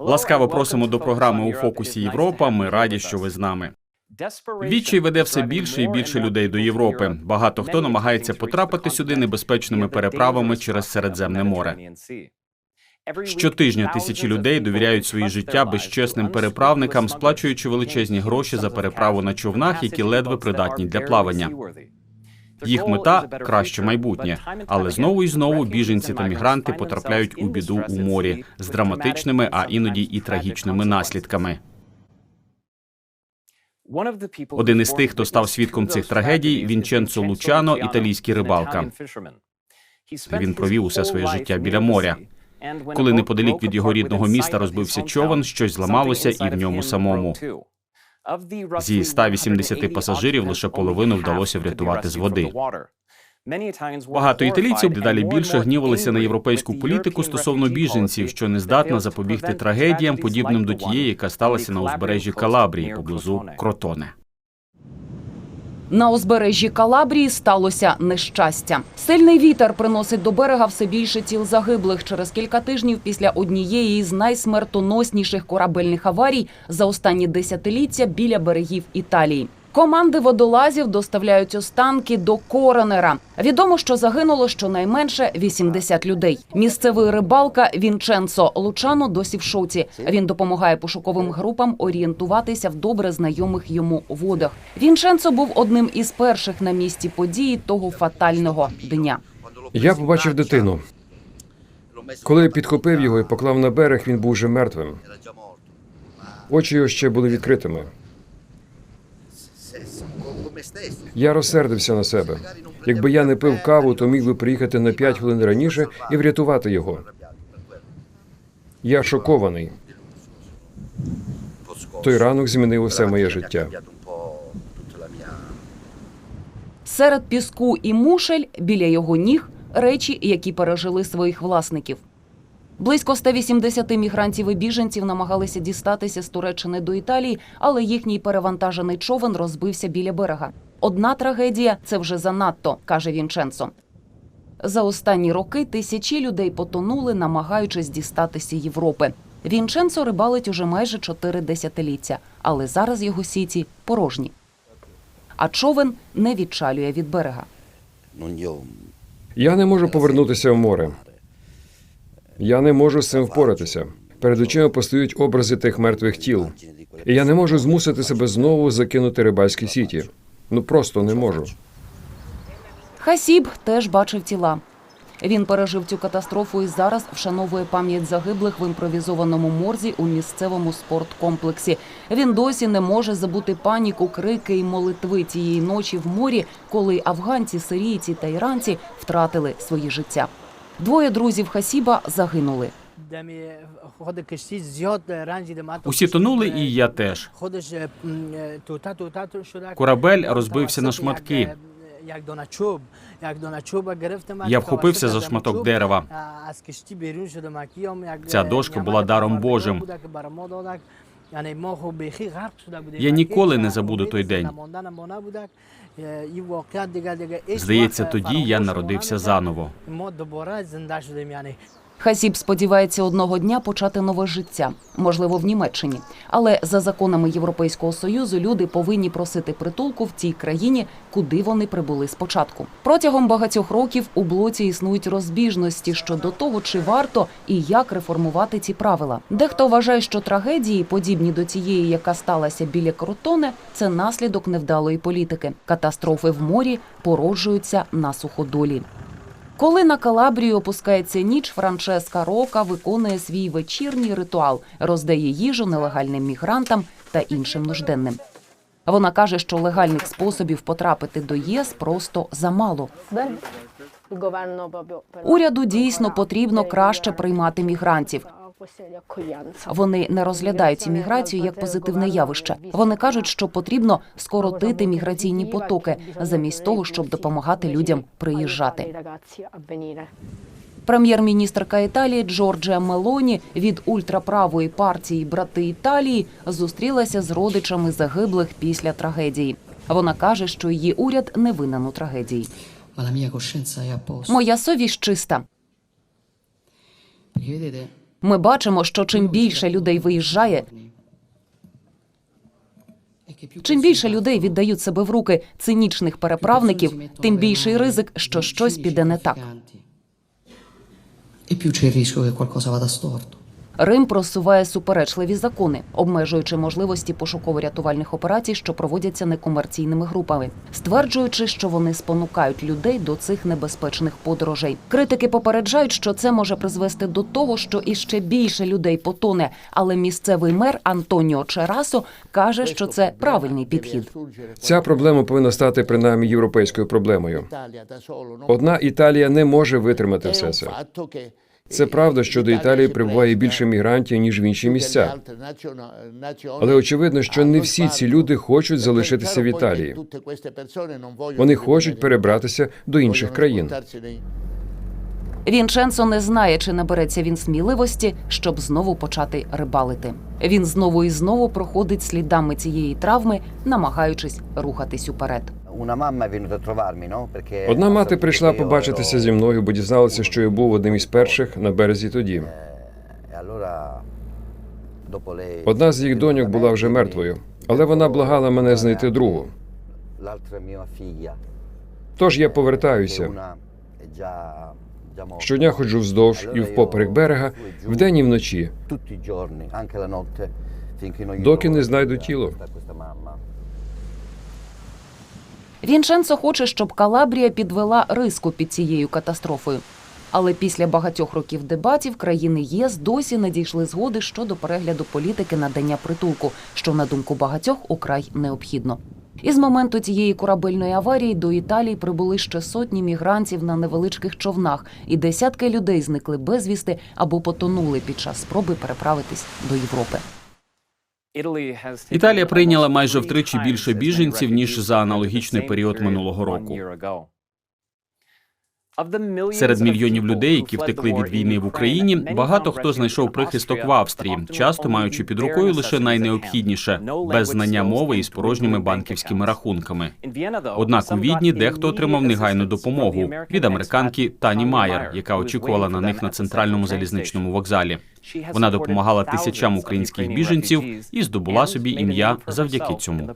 Ласкаво просимо до програми у фокусі Європа. Ми раді, що ви з нами. Відчай веде все більше і більше людей до Європи. Багато хто намагається потрапити сюди небезпечними переправами через Середземне море. Щотижня тисячі людей довіряють свої життя безчесним переправникам, сплачуючи величезні гроші за переправу на човнах, які ледве придатні для плавання. Їх мета краще майбутнє, але знову і знову біженці та мігранти потрапляють у біду у морі з драматичними, а іноді і трагічними наслідками. Один із тих, хто став свідком цих трагедій, Вінченцо Лучано, італійський рибалка. Він провів усе своє життя біля моря. Коли неподалік від його рідного міста розбився човен, щось зламалося і в ньому самому. Зі 180 пасажирів лише половину вдалося врятувати з води. Багато італійців дедалі більше гнівалися на європейську політику стосовно біженців, що не здатна запобігти трагедіям, подібним до тієї, яка сталася на узбережжі Калабрії поблизу Кротоне. На узбережжі Калабрії сталося нещастя. Сильний вітер приносить до берега все більше тіл загиблих через кілька тижнів після однієї з найсмертоносніших корабельних аварій за останні десятиліття біля берегів Італії. Команди водолазів доставляють останки до коронера. Відомо, що загинуло щонайменше 80 людей. Місцевий рибалка Вінченцо Лучано досі в шоці. Він допомагає пошуковим групам орієнтуватися в добре знайомих йому водах. Вінченцо був одним із перших на місці події того фатального дня. Я побачив дитину. Коли підхопив його і поклав на берег, він був вже мертвим. Очі його ще були відкритими. Я розсердився на себе. Якби я не пив каву, то міг би приїхати на 5 хвилин раніше і врятувати його. Я шокований. Той ранок змінив усе моє життя. Серед піску і мушель біля його ніг речі, які пережили своїх власників. Близько 180 мігрантів і біженців намагалися дістатися з Туреччини до Італії, але їхній перевантажений човен розбився біля берега. Одна трагедія це вже занадто, каже Вінченцо. За останні роки тисячі людей потонули, намагаючись дістатися Європи. Вінченцо рибалить уже майже чотири десятиліття, але зараз його сіті порожні. А човен не відчалює від берега. Я не можу повернутися в море. Я не можу з цим впоратися. Перед очима постають образи тих мертвих тіл. І я не можу змусити себе знову закинути рибальські сіті. Ну просто не можу. Хасіб теж бачив тіла. Він пережив цю катастрофу і зараз вшановує пам'ять загиблих в імпровізованому морзі у місцевому спорткомплексі. Він досі не може забути паніку, крики і молитви тієї ночі в морі, коли афганці, сирійці та іранці втратили свої життя. Двоє друзів Хасіба загинули. Усі тонули, і я теж. Корабель розбився на шматки. Я вхопився за шматок дерева. Ця дошка була даром Божим. Я ніколи не забуду той день. Здається, тоді я народився заново. Хасіб сподівається одного дня почати нове життя, можливо, в Німеччині. Але за законами Європейського союзу люди повинні просити притулку в тій країні, куди вони прибули спочатку. Протягом багатьох років у блоці існують розбіжності щодо того, чи варто і як реформувати ці правила. Дехто вважає, що трагедії, подібні до тієї, яка сталася біля Кротоне, це наслідок невдалої політики. Катастрофи в морі породжуються на суходолі. Коли на Калабрію опускається ніч, Франческа Рока виконує свій вечірній ритуал, роздає їжу нелегальним мігрантам та іншим нужденним. Вона каже, що легальних способів потрапити до ЄС просто замало. Уряду дійсно потрібно краще приймати мігрантів. Вони не розглядають імміграцію як позитивне явище. Вони кажуть, що потрібно скоротити міграційні потоки замість того, щоб допомагати людям приїжджати. Прем'єр-міністрка Італії Джорджія Мелоні від ультраправої партії Брати Італії зустрілася з родичами загиблих після трагедії. Вона каже, що її уряд не винен у трагедії. Моя совість чиста. Ми бачимо, що чим більше людей виїжджає, чим більше людей віддають себе в руки цинічних переправників, тим більший ризик, що щось піде не так. E più c'è il rischio che qualcosa vada. Рим просуває суперечливі закони, обмежуючи можливості пошуково-рятувальних операцій, що проводяться некомерційними групами, стверджуючи, що вони спонукають людей до цих небезпечних подорожей. Критики попереджають, що це може призвести до того, що іще більше людей потоне. Але місцевий мер Антоніо Черасо каже, що це правильний підхід. Ця проблема повинна стати принаймні європейською проблемою. Одна Італія не може витримати все це. Це правда, що до Італії прибуває більше мігрантів ніж в інші місця. Але очевидно, що не всі ці люди хочуть залишитися в Італії. Вони хочуть перебратися до інших країн. Вінченцо не знає, чи набереться він сміливості, щоб знову почати рибалити. Він знову і знову проходить слідами цієї травми, намагаючись рухатись уперед. Одна мати прийшла побачитися зі мною, бо дізналася, що я був одним із перших на березі тоді. Одна з їх доньок була вже мертвою, але вона благала мене знайти другу. Тож я повертаюся. Щодня ходжу вздовж і впоперек берега, вдень і вночі, доки не знайду тіло. Вінченцо хоче, щоб Калабрія підвела риску під цією катастрофою. Але після багатьох років дебатів країни ЄС досі не дійшли згоди щодо перегляду політики надання притулку, що на думку багатьох украй необхідно. Із моменту цієї корабельної аварії до Італії прибули ще сотні мігрантів на невеличких човнах, і десятки людей зникли безвісти або потонули під час спроби переправитись до Європи. Італія прийняла майже втричі більше біженців ніж за аналогічний період минулого року. Серед мільйонів людей, які втекли від війни в Україні, багато хто знайшов прихисток в Австрії, часто маючи під рукою лише найнеобхідніше без знання мови і з порожніми банківськими рахунками. Однак у відні дехто отримав негайну допомогу від американки Тані Майер, яка очікувала на них на центральному залізничному вокзалі. Вона допомагала тисячам українських біженців і здобула собі ім'я завдяки цьому.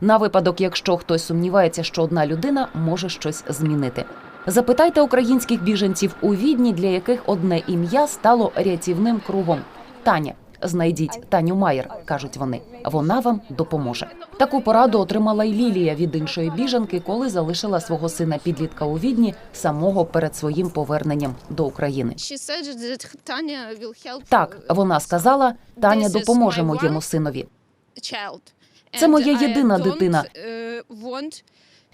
На випадок, якщо хтось сумнівається, що одна людина може щось змінити. Запитайте українських біженців у відні, для яких одне ім'я стало рятівним кругом. Таня, знайдіть Таню Майер, кажуть вони. Вона вам допоможе. Таку пораду отримала й Лілія від іншої біженки, коли залишила свого сина підлітка у відні самого перед своїм поверненням до України. Так, вона сказала, Таня допоможе моєму синові. Це моя єдина дитина.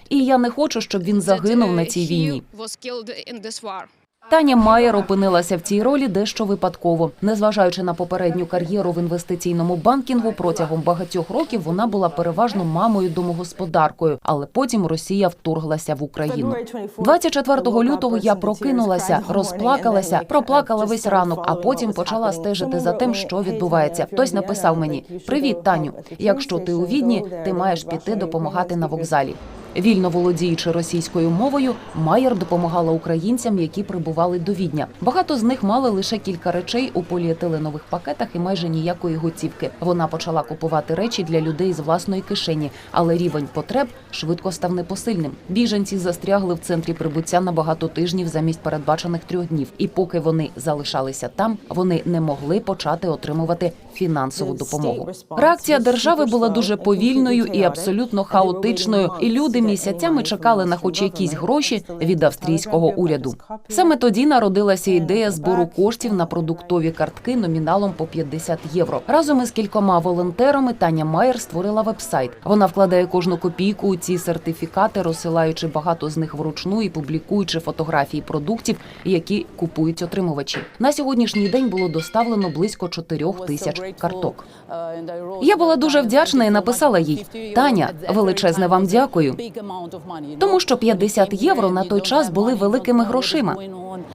І я не хочу, щоб він загинув на цій війні. Таня Майер опинилася в цій ролі дещо випадково. Незважаючи на попередню кар'єру в інвестиційному банкінгу, протягом багатьох років вона була переважно мамою домогосподаркою, але потім Росія вторглася в Україну. 24 лютого я прокинулася, розплакалася, проплакала весь ранок, а потім почала стежити за тим, що відбувається. Хтось написав мені: Привіт, Таню. Якщо ти у відні, ти маєш піти допомагати на вокзалі. Вільно володіючи російською мовою, Майер допомагала українцям, які прибували до Відня. Багато з них мали лише кілька речей у поліетиленових пакетах і майже ніякої готівки. Вона почала купувати речі для людей з власної кишені, але рівень потреб швидко став непосильним. Біженці застрягли в центрі прибуття на багато тижнів замість передбачених трьох днів. І поки вони залишалися там, вони не могли почати отримувати фінансову допомогу. Реакція держави була дуже повільною і абсолютно хаотичною, і люди місяцями чекали на хоч якісь гроші від австрійського уряду. Саме тоді народилася ідея збору коштів на продуктові картки номіналом по 50 євро. Разом із кількома волонтерами Таня Майер створила вебсайт. Вона вкладає кожну копійку у ці сертифікати, розсилаючи багато з них вручну і публікуючи фотографії продуктів, які купують отримувачі. На сьогоднішній день було доставлено близько 4 тисяч карток. Я була дуже вдячна і написала їй: Таня, величезне вам дякую. Тому що 50 євро на той час були великими грошима.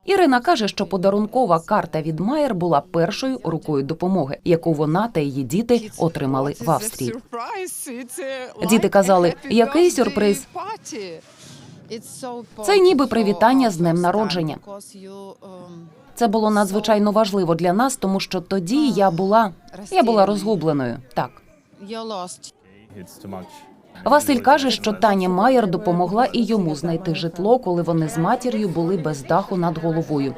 Ірина каже, що подарункова карта від Майер була першою рукою допомоги, яку вона та її діти отримали в Австрії. Діти казали, який сюрприз. Це ніби привітання з днем народження. Це було надзвичайно важливо для нас, тому що тоді я була я була розгубленою. Так. Василь каже, що Таня Майер допомогла і йому знайти житло, коли вони з матір'ю були без даху над головою.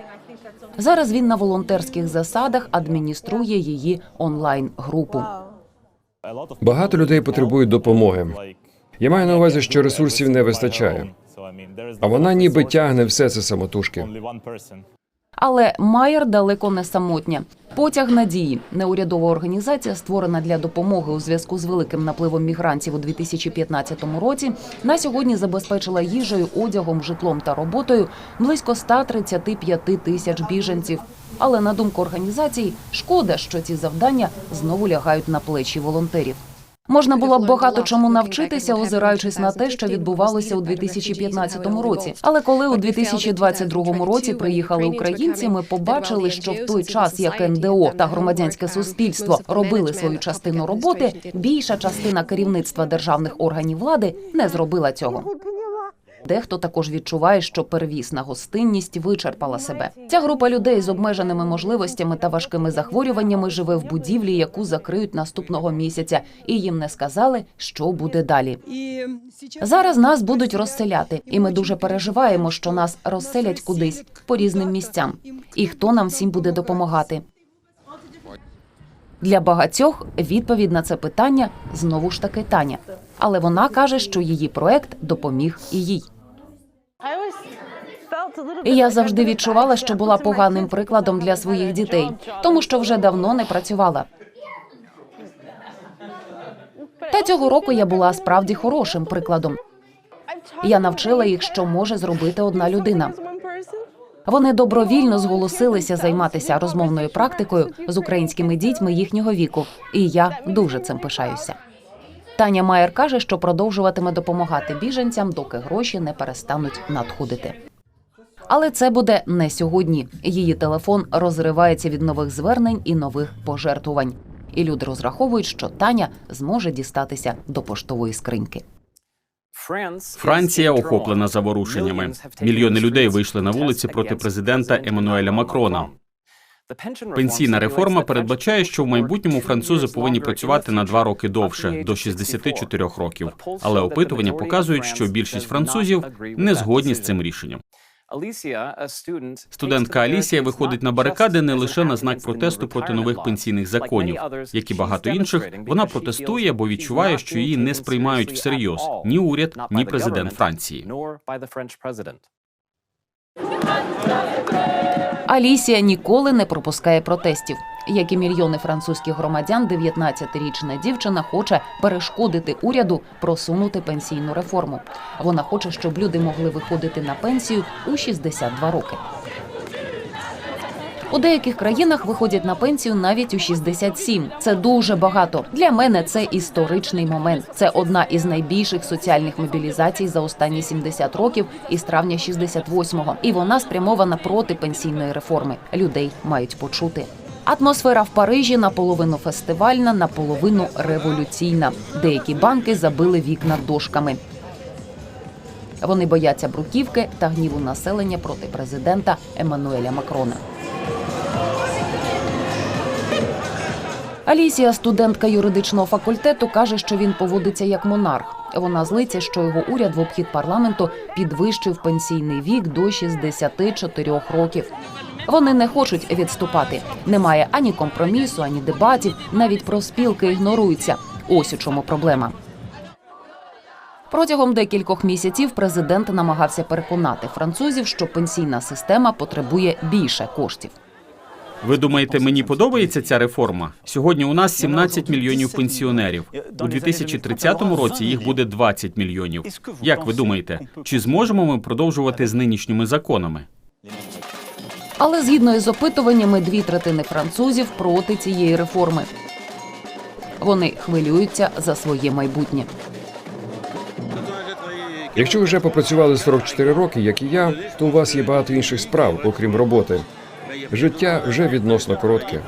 Зараз він на волонтерських засадах адмініструє її онлайн-групу. Багато людей потребують допомоги. Я маю на увазі, що ресурсів не вистачає. А вона ніби тягне все це самотужки. Але Майер далеко не самотня. Потяг надії неурядова організація, створена для допомоги у зв'язку з великим напливом мігрантів у 2015 році. На сьогодні забезпечила їжею, одягом, житлом та роботою близько 135 тисяч біженців. Але на думку організації, шкода, що ці завдання знову лягають на плечі волонтерів. Можна було б багато чому навчитися, озираючись на те, що відбувалося у 2015 році. Але коли у 2022 році приїхали українці, ми побачили, що в той час, як НДО та громадянське суспільство робили свою частину роботи, більша частина керівництва державних органів влади не зробила цього. Дехто також відчуває, що первісна гостинність вичерпала себе. Ця група людей з обмеженими можливостями та важкими захворюваннями живе в будівлі, яку закриють наступного місяця, і їм не сказали, що буде далі. Зараз нас будуть розселяти, і ми дуже переживаємо, що нас розселять кудись по різним місцям. І хто нам всім буде допомагати? Для багатьох відповідь на це питання знову ж таки Таня. Але вона каже, що її проект допоміг і їй. Я завжди відчувала, що була поганим прикладом для своїх дітей, тому що вже давно не працювала. Та цього року я була справді хорошим прикладом. Я навчила їх, що може зробити одна людина. Вони добровільно зголосилися займатися розмовною практикою з українськими дітьми їхнього віку, і я дуже цим пишаюся. Таня Майер каже, що продовжуватиме допомагати біженцям, доки гроші не перестануть надходити. Але це буде не сьогодні. Її телефон розривається від нових звернень і нових пожертвувань. І люди розраховують, що Таня зможе дістатися до поштової скриньки. Франція охоплена заворушеннями. Мільйони людей вийшли на вулиці проти президента Еммануеля Макрона. Пенсійна реформа передбачає, що в майбутньому французи повинні працювати на два роки довше до 64 років. Але опитування показують, що більшість французів не згодні з цим рішенням. Студентка Алісія виходить на барикади не лише на знак протесту проти нових пенсійних законів, як і багато інших. Вона протестує, бо відчуває, що її не сприймають всерйоз ні уряд, ні президент Франції. Алісія ніколи не пропускає протестів. Як і мільйони французьких громадян, 19-річна дівчина хоче перешкодити уряду просунути пенсійну реформу. Вона хоче, щоб люди могли виходити на пенсію у 62 роки. У деяких країнах виходять на пенсію навіть у 67. Це дуже багато. Для мене це історичний момент. Це одна із найбільших соціальних мобілізацій за останні 70 років із травня 68-го. І вона спрямована проти пенсійної реформи. Людей мають почути. Атмосфера в Парижі наполовину фестивальна, наполовину революційна. Деякі банки забили вікна дошками. Вони бояться бруківки та гніву населення проти президента Еммануеля Макрона. Алісія, студентка юридичного факультету, каже, що він поводиться як монарх. Вона злиться, що його уряд в обхід парламенту підвищив пенсійний вік до 64 років. Вони не хочуть відступати. Немає ані компромісу, ані дебатів. Навіть профспілки ігноруються. Ось у чому проблема. Протягом декількох місяців президент намагався переконати французів, що пенсійна система потребує більше коштів. Ви думаєте, мені подобається ця реформа? Сьогодні у нас 17 мільйонів пенсіонерів. У 2030 році їх буде 20 мільйонів. Як ви думаєте, чи зможемо ми продовжувати з нинішніми законами? Але згідно із опитуваннями, дві третини французів проти цієї реформи. Вони хвилюються за своє майбутнє. Якщо ви вже попрацювали 44 роки, як і я, то у вас є багато інших справ, окрім роботи. Життя вже відносно коротке.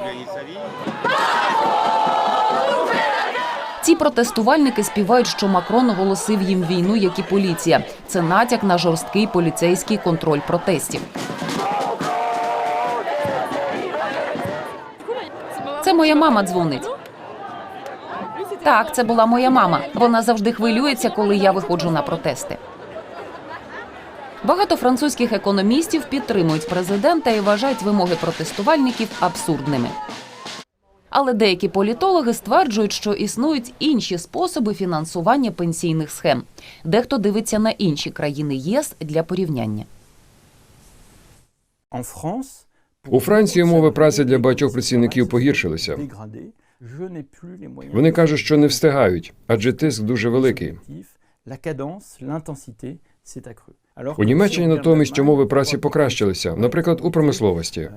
Ці протестувальники співають, що Макрон оголосив їм війну, як і поліція. Це натяк на жорсткий поліцейський контроль протестів. Це моя мама дзвонить. Так, це була моя мама. Вона завжди хвилюється, коли я виходжу на протести. Багато французьких економістів підтримують президента і вважають вимоги протестувальників абсурдними. Але деякі політологи стверджують, що існують інші способи фінансування пенсійних схем. Дехто дивиться на інші країни ЄС для порівняння. У Франції умови праці для багатьох працівників погіршилися. Вони кажуть, що не встигають, адже тиск дуже великий. У Німеччині натомість умови праці покращилися, наприклад, у промисловості.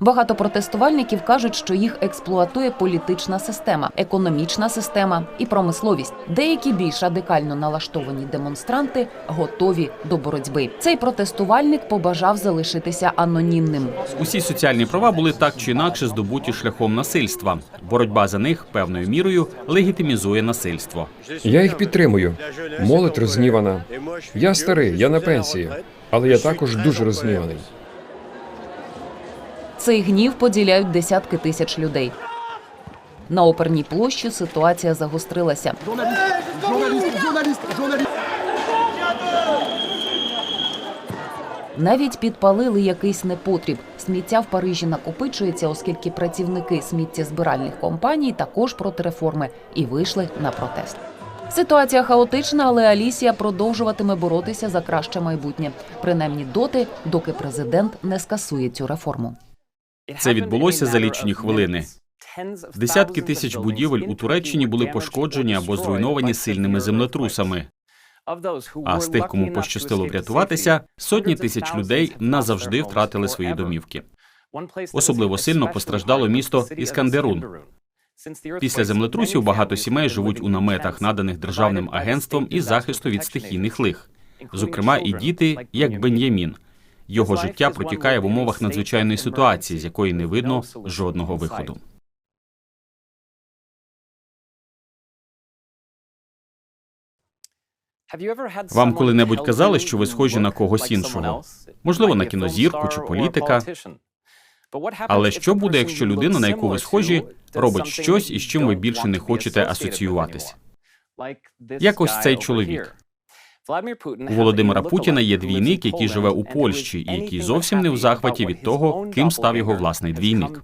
Багато протестувальників кажуть, що їх експлуатує політична система, економічна система і промисловість. Деякі більш радикально налаштовані демонстранти готові до боротьби. Цей протестувальник побажав залишитися анонімним. Усі соціальні права були так чи інакше здобуті шляхом насильства. Боротьба за них певною мірою легітимізує насильство. Я їх підтримую. Молодь розгнівана. Я старий, я на пенсії, але я також дуже розгніваний. Цей гнів поділяють десятки тисяч людей. На оперній площі ситуація загострилася. Навіть підпалили якийсь непотріб. Сміття в Парижі накопичується, оскільки працівники сміттєзбиральних компаній також проти реформи і вийшли на протест. Ситуація хаотична, але Алісія продовжуватиме боротися за краще майбутнє, принаймні доти, доки президент не скасує цю реформу. Це відбулося за лічені хвилини. Десятки тисяч будівель у Туреччині були пошкоджені або зруйновані сильними землетрусами. А з тих, кому пощастило врятуватися, сотні тисяч людей назавжди втратили свої домівки. Особливо сильно постраждало місто Іскандерун. Після землетрусів багато сімей живуть у наметах, наданих державним агентством із захисту від стихійних лих, зокрема і діти, як Бен'ямін. Його життя протікає в умовах надзвичайної ситуації, з якої не видно жодного виходу. Вам коли-небудь казали, що ви схожі на когось іншого? Можливо, на кінозірку чи політика. Але що буде, якщо людина, на яку ви схожі, робить щось, із чим ви більше не хочете асоціюватись? Як ось цей чоловік. У Володимира Путіна є двійник, який живе у Польщі і який зовсім не в захваті від того, ким став його власний двійник.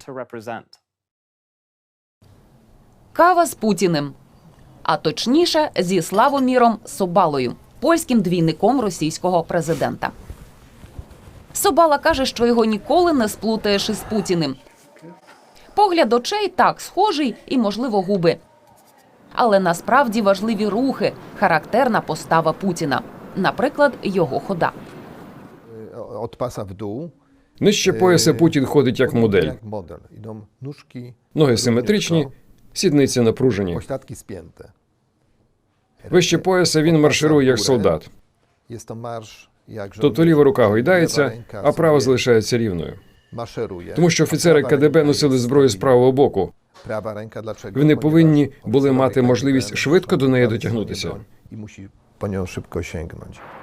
Кава з Путіним, а точніше зі Славоміром Собалою, польським двійником російського президента. Собала каже, що його ніколи не сплутаєш із Путіним. Погляд очей так схожий і, можливо, губи. Але насправді важливі рухи, характерна постава Путіна. Наприклад, його хода. Od pasa w dół. Нижче пояса Путін ходить як модель. Ноги симетричні, сідниці напружені. Вище пояса він марширує як солдат. Jak Тобто ліва рука гойдається, а права залишається рівною. Тому що офіцери КДБ носили зброю з правого боку. Вони повинні були мати можливість швидко до неї дотягнутися.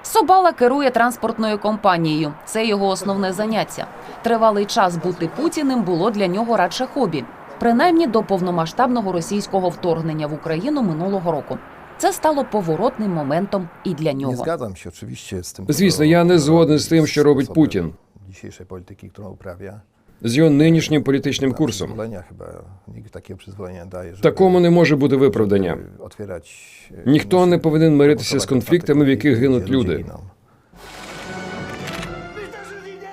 Собала керує транспортною компанією. Це його основне заняття. Тривалий час бути путіним було для нього радше хобі, принаймні до повномасштабного російського вторгнення в Україну минулого року. Це стало поворотним моментом і для нього. Звісно, я не згоден з тим, що робить Путін з його нинішнім політичним курсом. Такому не може бути виправдання. żeby e, Ніхто не повинен миритися з конфліктами, в яких гинуть люди.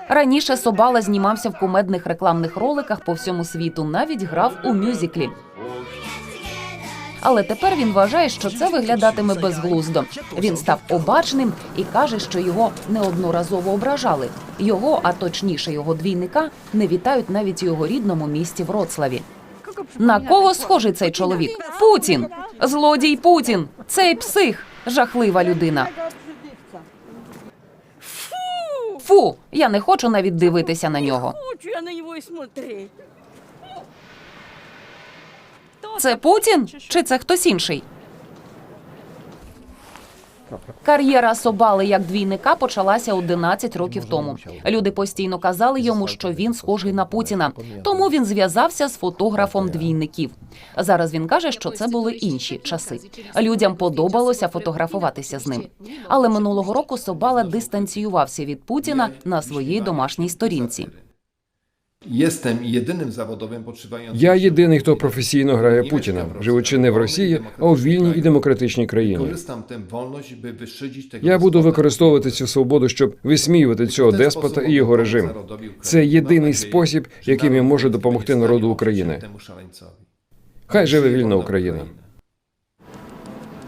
Раніше Собала знімався в кумедних рекламних роликах по всьому світу, навіть грав у мюзиклі. Але тепер він вважає, що це виглядатиме безглуздо. Він став обачним і каже, що його неодноразово ображали. Його, а точніше його двійника, не вітають навіть у його рідному місті Вроцлаві. На кого схожий цей чоловік? Путін! Злодій Путін! Цей псих! Жахлива людина. Фу! Я не хочу навіть дивитися на нього. хочу я на него и смотреть. Це Путін чи це хтось інший? Кар'єра Собали як двійника почалася 11 років тому. Люди постійно казали йому, що він схожий на Путіна. Тому він зв'язався з фотографом двійників. Зараз він каже, що це були інші часи. Людям подобалося фотографуватися з ним. Але минулого року Собала дистанціювався від Путіна на своїй домашній сторінці. Jestem jedynym zawodowym podszywającym. Я єдиний, хто професійно грає Путіна, живучи не в Росії, а у вільній і демократичній країні. Я буду використовувати цю свободу, щоб висміювати цього деспота і його режим. Це єдиний спосіб, яким я можу допомогти народу України. Хай живе вільна Україна.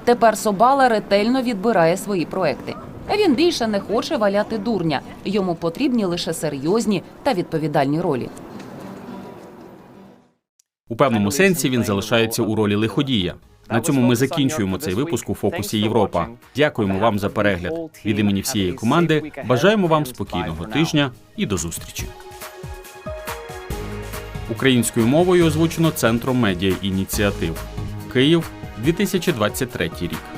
Тепер Собала ретельно відбирає свої проекти. Він більше не хоче валяти дурня. Йому потрібні лише серйозні та відповідальні ролі. У певному сенсі він залишається у ролі лиходія. На цьому ми закінчуємо цей випуск у фокусі Європа. Дякуємо вам за перегляд. Від імені всієї команди бажаємо вам спокійного тижня і до зустрічі. Українською мовою озвучено Центром медіа ініціатив. Київ 2023 рік.